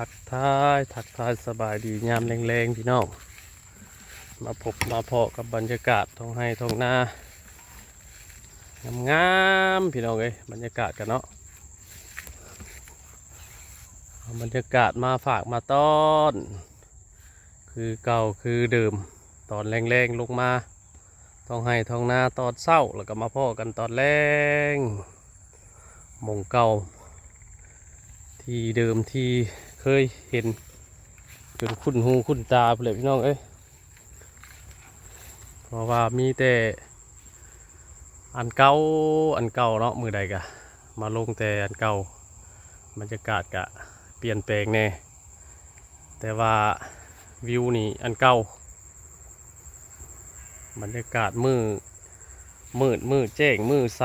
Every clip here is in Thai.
ทักทายทักทายสบายดียามแรงๆพี่น้องมาพบมาเพาะกับบรรยากาศท้องให้ท้องนางามๆพี่น้องเอ้ยบรรยากาศกันเนาะบรรยากาศมาฝากมาต้อน คือเก่าคือเดิมตอนแรงๆลงมาท้องให้ท้องนาตอนเศร้าแล้วก็มาพ่อกันตอนแรงมงเก่าที่เดิมที่ เคยเห็น จนคุ้นหูคุ้นตาเลยพี่น้องเอ้ยเพราะว่ามีแต่อันเก่าอันเก่าเนาะมือใดกะ มาลงแต่อันเก่าบรรยากาศกะเปลี่ยนแปลงแน่แต่ว่าวิวนี่อันเก่าบรรยากาศมือมืดมืดแจ้งมือใส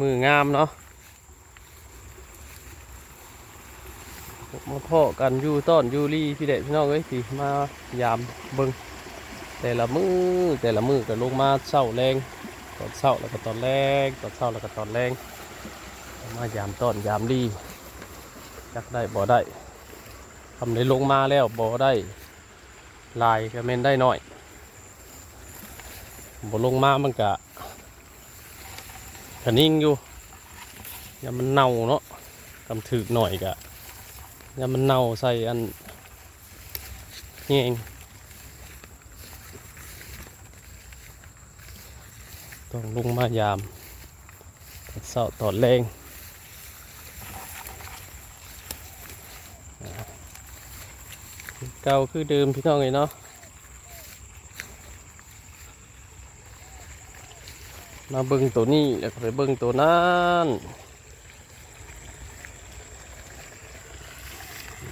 มืองามเนาะ มาพ่อกันอยู่ต้อนอยู่รีพี่เด็กพี่น้องเอ้ยพี่มายามเบิงแต่ละมือแต่ละมือก็ลงมาเช้าแรงตอนเช้าแล้วก็ตอนแรงตอนเช้าแล้วก็ตอนแรงมายามต้อนยามรีจักได้บ่ได้ทำได้ลงมาแล้วบ่ได้ลายก็เมนได้หน่อยบ่ลงมามันกะกะนิ่งอยู่ย่ามันเน่าเนาะกำถึกหน่อยกะ อย่ามันเน่าใส่อันนี่เองต้องลงมายามตอนเสาตอนแรงเก่าคือเดิมพี่น้องเลยเนาะมาเบิ่งตัวนี้แล้วก็ไปเบิ่งตัวนั้น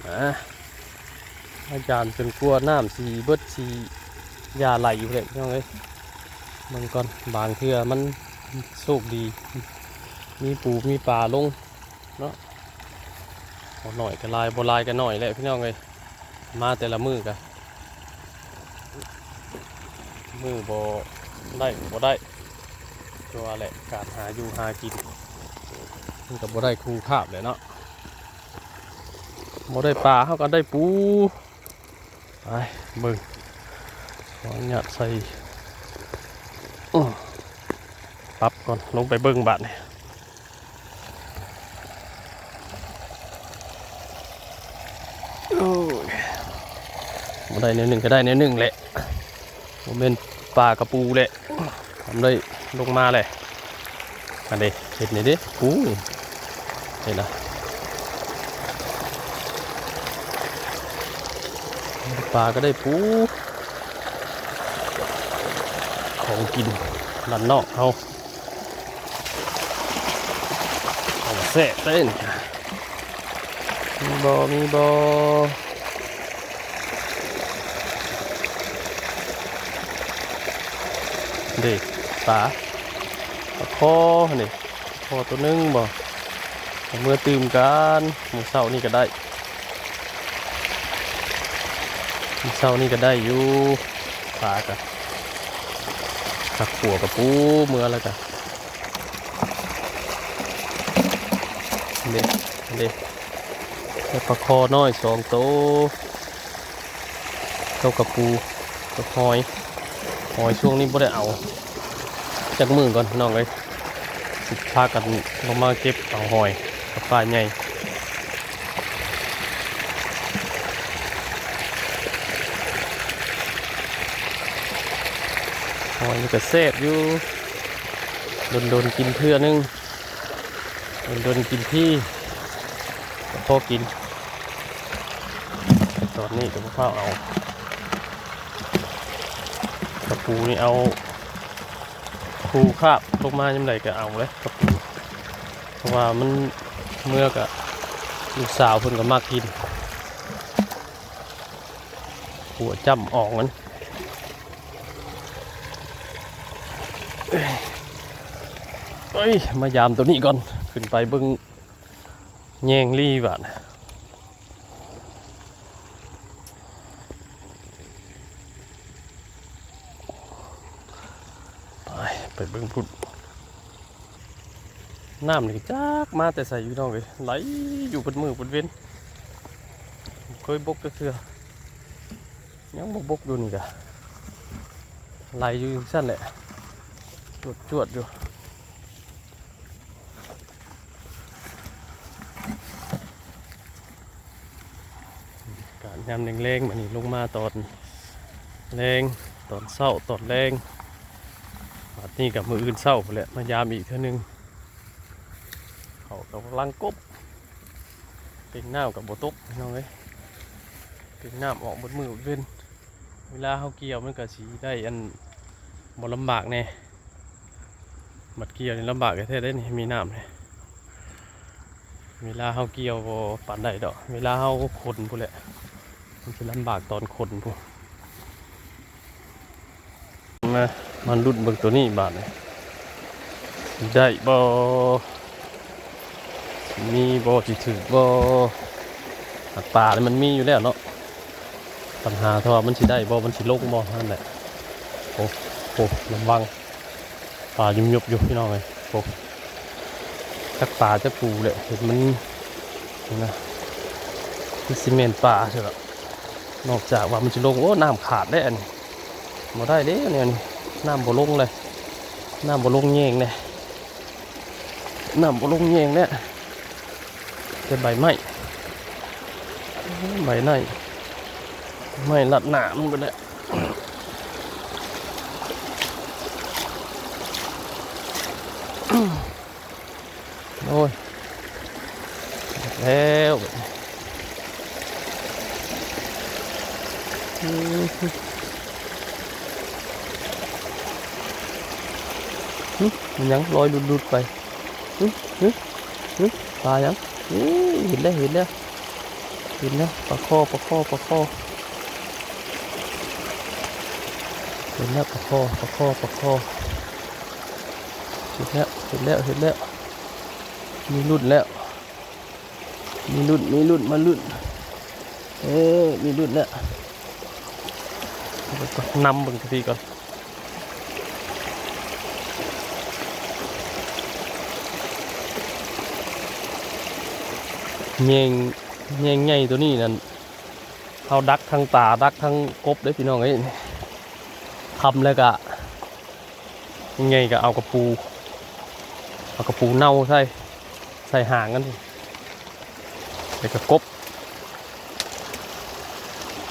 นะ อาจารย์เป็นกลัวน้ำสีเบิดสียาไหลอยู่เลยพี่น้องเอ้ยบางก่อนบางเทื่อมันโชคดี มีปูมีปลาลงเนาะบ่หน่อยก็ลายบลายก็หน่อยแหละพี่น้องเอ้ยมาแต่ละมือกันมือบ่ได้บ่ได้ตัวแหละการหาอยู่หากินมันก็บ่ได้คู่คาบเลยเนาะ บ่ได้ปลาเขาก็ได้ปูไปเบิ่งขออนุญาตใส่ปรับก่อน ลงไปเบิ่งบัดนี่โอ้ยบ่ได้แนวหนึ่งก็ได้แนวหนึ่งแหละผมเป็นปลากระปูแหละทำได้ลงมาเลยอันนี้เห็นนี่ดิปูเห็นนะ ปลาก็ได้ปูของกินด้านนอกเขาของแซ่บเต้นมีบอมีบอเด็กปลาปลาคอนี่คอตัวหนึงบ่เมื่อตื่มกันหมูเศร้านี่ก็ได้ เช้านี่ก็ได้อยู่ปลากับขักขัวกับปูเมื่อแล้วกันเด็กเด็กแล้วปลาคอน้อยสองโตเท่ากับปูกับหอยหอยช่วงนี้บ่ได้เอาจากมือก่อนน้องเลยสิพากันลงมาเก็บเอาหอยกับปลาใหญ่ หอยก็แซ่บอยู่โดนโดนกินเพื่อนึงโดนโดนกินพี่พอกินตอนนี้ก็พ่อเอากระปูนี่เอาคูคาบลงมายังไงก็เอาเลยกระปูเพราะว่ามันเมื่อกับลูกสาวเพิ่นก็มากกินหัวจ้ำออกมัน อ้ย มายามตัวนี้ก่อน ขึ้นไปเบิ้งแยงลี่บาดไปไปเบิ้งพุ่นน้ำนี่จักมาแต่ใส่อยู่น้องเลยไหลอยู่บนมือบนเว้นเคยบกก็เถื่อยังบกบกอยู่นี่กะไหลอยู่สั้นแหละจวดจวดอยู่การ ยามแรงๆมันนี่ลงมาตอนแรงตอนเศร้าตอนแรงบัดนี้กับมืออื่นเศร้าไปแหละมายามอีกเท่านึงเขากำลังกบเป็นน้ำกับโบตกน้องเอ้ยเป็นน้ำออกบนมือเว้นเวลาเขาเกี่ยวมันก็สีได้อันบ่ลำบากแน่บัดเกี่ยวนี่ลำบากแท้ๆได้นี่มีน้ำเลยเวลาเขาเกี่ยวบ่ปานใดดอก เวลาเขาขนพู้นแหละ มันจะลำบากตอนคนพู้นมามันรุดเบิ่งตัวนี้บาดเลยได้บ่มีบ่สิถือบ่หักป่านี่มันมีอยู่แล้วเนาะปัญหาเท่าว่ามันสิได้บ่มันสิลงบ่นั่นแหละโอ้โหระวังป่ายุ่มยุบอยู่พี่น้องเลยโอ้จักป่าจักปูเลยเห็นมันนนะคือซีเมนต์ป่าใช่หรอ นอกจากว่ามันจะลงโอ้น้ำขาดได้อันนี้บ่ได้เด้เนี่ยนี่น้ำบ่ลงเลยน้ำบ่ลงแยงเลยน้ำบ่ลงแยงเนี่ยเป็นใบไม้ใบไม้ไม้ลัดหนามันไปแล้วโอ้ยแล้ว มันยังลอยดุดๆไปหึหึหึปลายังเห็นแล้วเห็นแล้วเห็นแล้วปลาคอปลาคอปลาคอเห็นแล้วปลาคอปลาคอปลาคอเห็นแล้วเห็นแล้วเห็นแล้วมีรุ่นแล้วมีรุ่นมีรุ่นมารุ่นเอ้มีรุ่นแล้ว นำบิ่งทีก่อนเงงเงงใหญ่ตัวนี้นั่นเขาดักทั้งป่าดักทั้งกบได้พี่น้องเอ้ทำแล้วก็ไงก็เอากระปูเอากระปูเน่าใส่ใส่หางกันแล้วก็กบ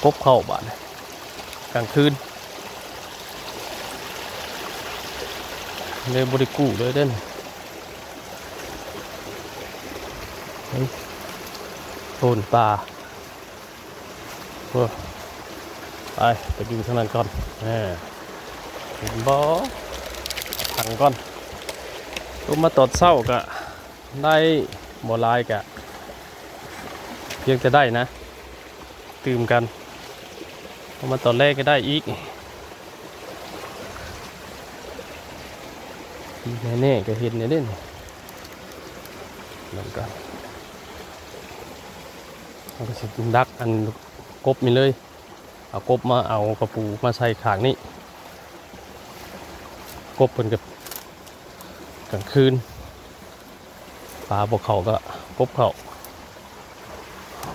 กบเข้าบ้าน กลางคืนเลยบริกูเลยเด้นโซนป่าเออไปไปดูทางนั้นก่อนแหมเห็นบ่ถังก่อนตัวมาตอดเศร้ากะได้บ่ลายกะเพียงจะได้นะ ตื่มกัน พอมาตอนแรกก็ได้อีกแน่ๆก็เห็นเนี่ยเด่นนั่นกันมันก็สิดักอันกบนี่เลย เอากบมาเอากระปูมาใส่ขางนี่กบเป็นกับกลางคืนปลาบกเขาก็กบเขา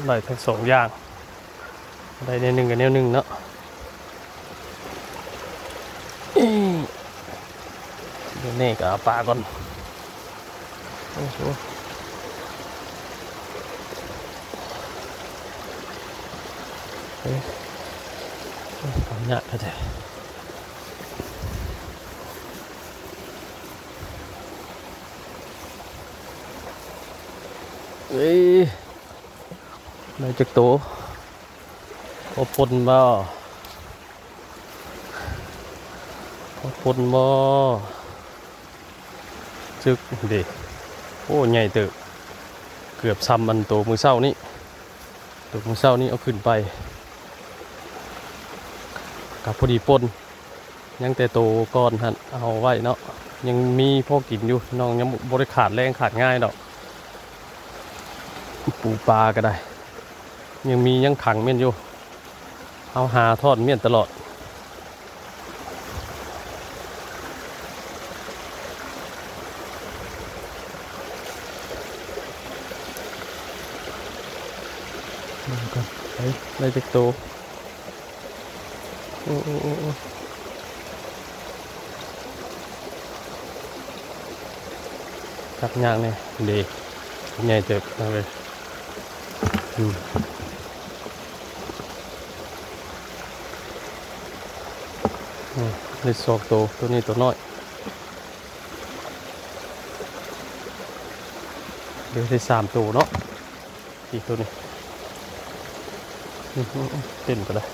ได้ทั้งสองอย่าง ได้ในหนึ่งกับแนวหนึ่งเนาะอี้เดี๋ยวนี่ก็เอาปลาก่อนโอ้โห banyak aja Ê, đây trực tố có phun bò có phun bò trực để ô nhảy tự เกือบซ้ำมันตัวมือเศร้านี่ตัวมือเศร้านี่เอาขึ้นไปกับพอดีปนยังแต่โตก่อนหันเอาไว้เนาะยังมีพ่อกินอยู่น้องยังบริขาดแรงขาดง่ายดอกปูปลาก็ได้ ยังมียังขังเมียนอยู่ เอาหาทอดเมียนตลอดดูกันเฮ้ยได้จักตัวโอ้โอ้โอ้โอ้จับยางเนี่ยดีใหญ่เจ็บมากเลยอืม อืมได้สองตัวตัวนี้ตัวน้อยเดี๋ยวได้สามตัวเนาะอีกตัวนี้เต้นไปเลย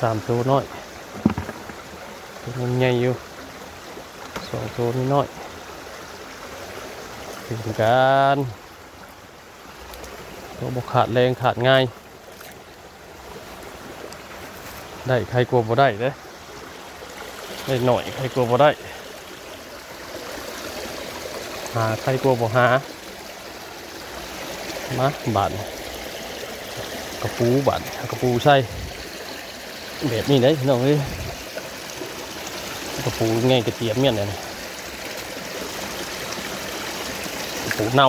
สามตัวน้อยตัวนึงใหญ่อยู่สองตัวนี้น้อยถึงกันตัวบกขาดแรงขาดง่าย ได้ใครกลัวบ่ได้เด้ได้หน่อยใครกลัวบ่ได้ หาใครกลัวบ่หา มาบาทกระปูบาดกระปูใส่แบบนี้ได้พี่น้องเอ้ยกระปูง่ายกระเทียมเมี่ยนเนี่ยนะกระปูเน่า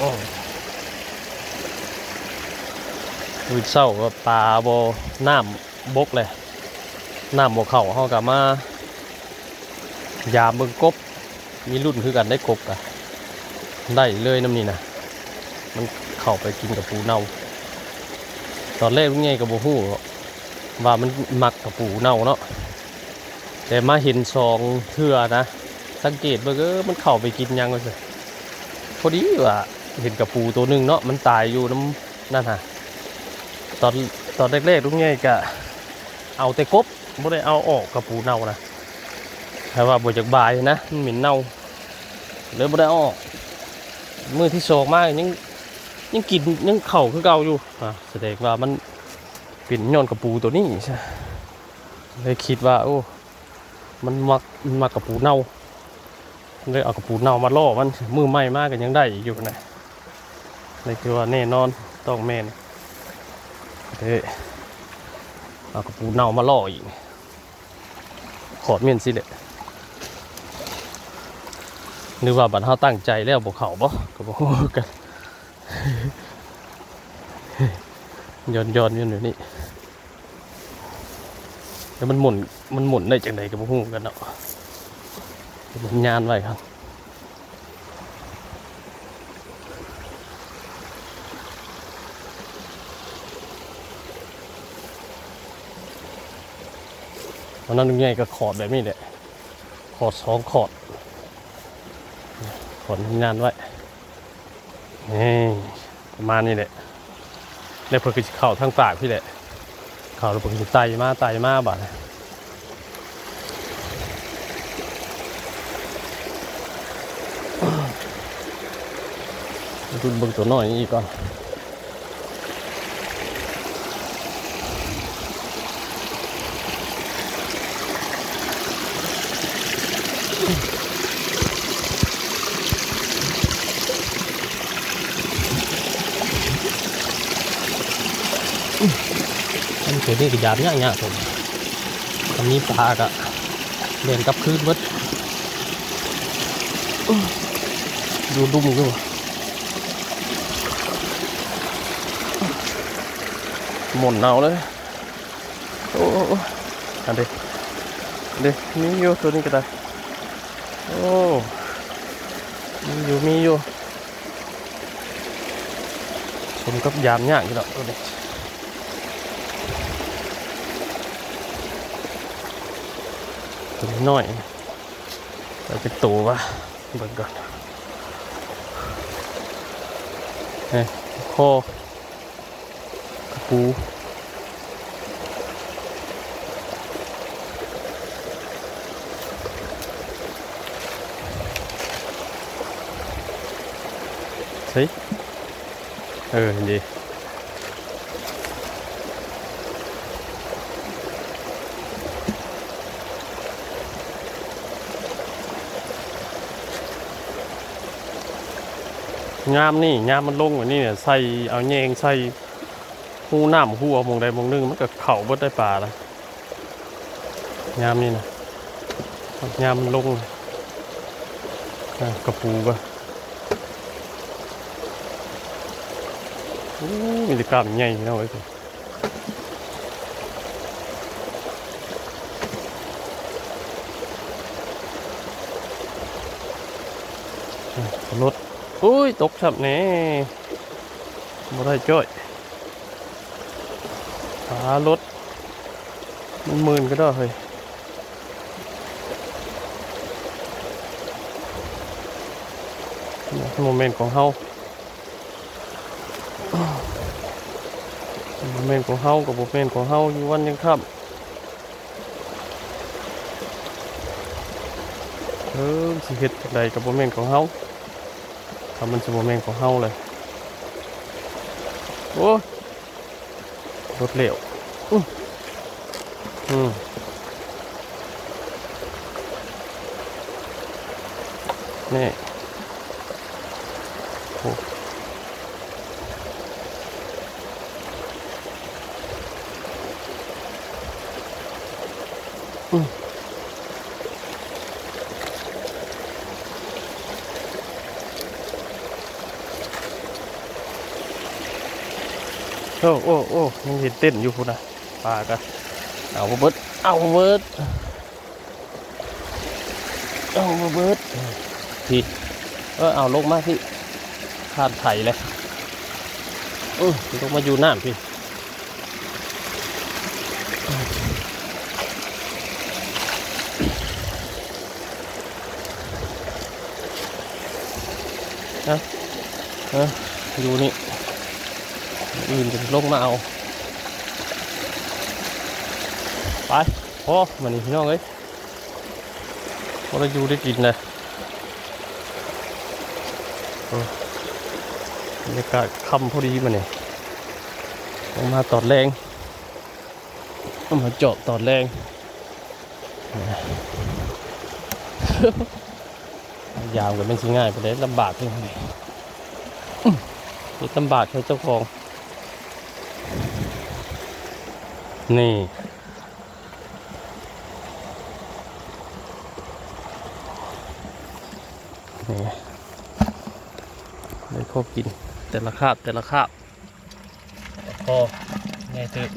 โอ้ วิเศร้าว่าปลาโบน้ำบกเลยน้ำบกเข่าเขากับมายามเบิ่งกบ มีรุ่นคือกันได้กบกะได้เลยน้ำนี่นะมันเข้าไปกินกับปูเน่า ตอนแรกลุงไงกับโบฮู้ว่ามันหมักกับปูเน่าเนาะแต่มาเห็นซองเทื่อนะ สังเกตว่าเออมันเข้าไปกินยังก็สิพอดีว่าเห็นกับปูตัวหนึ่งเนาะมันตายอยู่น้ำนั่นฮะ ตอนตอนแรกๆลุงไงก็เอาแต่กบไม่ได้เอาออกกับปูเน่านะแต่ว่าบวจากบายนะมันเหม็นเน่าเลยบ่ได้ออกมือที่โศกมากยังยังกินยังเข่าคือเก่าอยู่อะแสดงว่ามันเป็นย้อนกระปูตัวนี้ใช่เลยคิดว่า โอ้ มันมักมันมักกระปูเน่าเลยเอากระปูเน่ามาล่อมันมือใหม่มากกันยังได้อีกอยู่นะเลยคือว่าแน่นอนต้องแม่น เด้เอากระปูเน่ามาล่ออีก ขอดเมียนสิเด็นึกว่าบัดเฮาตั้งใจแล้วบ่เขาบ่ก็บ่ฮู้กันย้อนย้อนอยู่เดี๋ยวนี้แล้วมันหมุนมันหมุนได้จังไดก็บ่ฮู้กันเนาะมันยานไว้ครับ วันนั้นยังไงก็ขอดแบบนี้แหละขอดสองขอดผลทำงานไว้นี่ประมาณนี้แหละแล้วเพื่อจะเข้าทางปากพี่แหละเข้าแล้วเพื่อจะไตมาไตมาบาดดูเบิ่งตัวน้อยนี่อีกก่อน อันนี้ตัวนี้ก็ยามยากยากผมอันนี้ปลากะเรียนกับคืนเบิดดูดุ้มอยู่หมุนเอาเลย โอ้โอ้โอ้อันเด็เด็มีอยู่ตัวนี้ก็ได้ โอ้มีอยู่มีอยู่สมกับยามยากอยู่แล้วตัวนี้ ตัวนี้น้อยเราจะตัววะเบิ่งก่อนเฮ้ยคอกระปูสิเออดี งามนี่งามมันลงแบบนี้เนี่ยใส่เอาแยงใส่หูน้ำหูเอามงใดมองนึงมันก็เข่าบดได้ป่าละงามนี่นะงามมันลงกระปูก็มีแต่กล้ามใหญ่นะไว้ก่ อุ้ยตกฉับแน่บ่ได้จ้อยขารถมันหมื่นก็ได้เฮ้ยโมเมนต์ของเฮาโมเมนต์ของเฮากับโมเมนต์ของเฮาอยู่วันยังค่ำเออสิเฮ็ดจังใดกับโมเมนต์ของเฮา ทำมันสิโมเมนต์ของเฮาเลยโอ้รถเร็วอืออืมนี่ อ้โอ้โอ้ยังเห็นเต้นอยู่พุ่นนะปลากันเอาเบิร์ดเอาเบิร์ดเอาเบิร์ดพี่เออเอาลงมาพี่ขาดไถ่เลยอือลงมาอยู่น้ำพี่นะเอออยู่นี่ อื่นจะลงมาเอาไปพอมานี่พี่น้องเอ้ยพอเราอยู่ได้กินเลยบรรยากาศค่ำพอดีมาเนี่ยลงมาตอดแรงมาเจาะตอดแรงยาวกันไม่ใช่ง่ายไปเลยลำบากเลยนี่ลำบากให้เจ้าของ นี่ นี่ได้ข้อกินแต่ละคาบแต่ละคาบพอไงตึก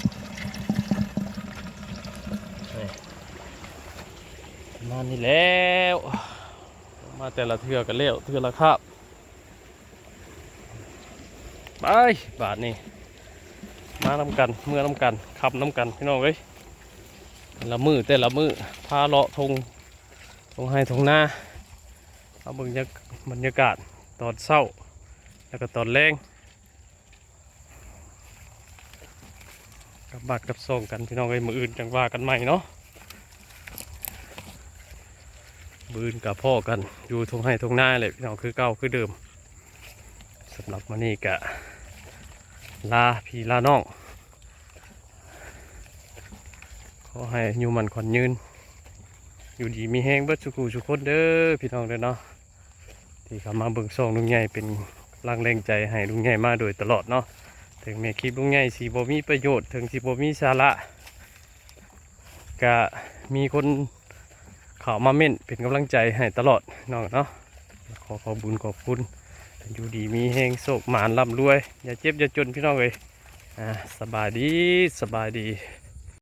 นี่ประมานี้แล้ว มาแต่ละเทือกันแล้วเทือละคาบไปบาทนี่ มานำกันเมื่อน้ำกันขับน้ำกันพี่น้องเอ้ยละมือแต่ละมือพาเลาะทงทงให้ทงหน้าเอาเบิ่งจากบรรยากาศตอนเช้า แล้วก็ตอนแรงกับบักกับส่งกันพี่น้องเอ้ยมืออื่นจังว่ากันใหม่เนาะมืออื่นกับพ่อกันอยู่ทงให้ทงหน้าเลยพี่น้องคือเก่าคือเดิมสำหรับมันนี่กะ ลาพี่ลาน้องขอให้อยู่มันขวัญยืน อยู่ดีมีแห้งเบิดสุขูสุขคนเด้อพี่น้องเด้อเนาะที่เขามาเบิ่งส่องลุงใหญ่เป็นแรงแรงใจให้ลุงใหญ่มาโดยตลอดเนาะถึงแม้คลิปลุงใหญ่สีบ่มีประโยชน์ถึงสีบ่มีสาระก็มีคนเข้ามาเม่นเป็นกำลังใจให้ตลอดน้องเนาะขอขอบุญขอบคุณ อยู่ดีมีแหงโศกหมานร่ำรวย อย่าเจ็บอย่าจนพี่น้องเลยอ่าสบายดีสบายดี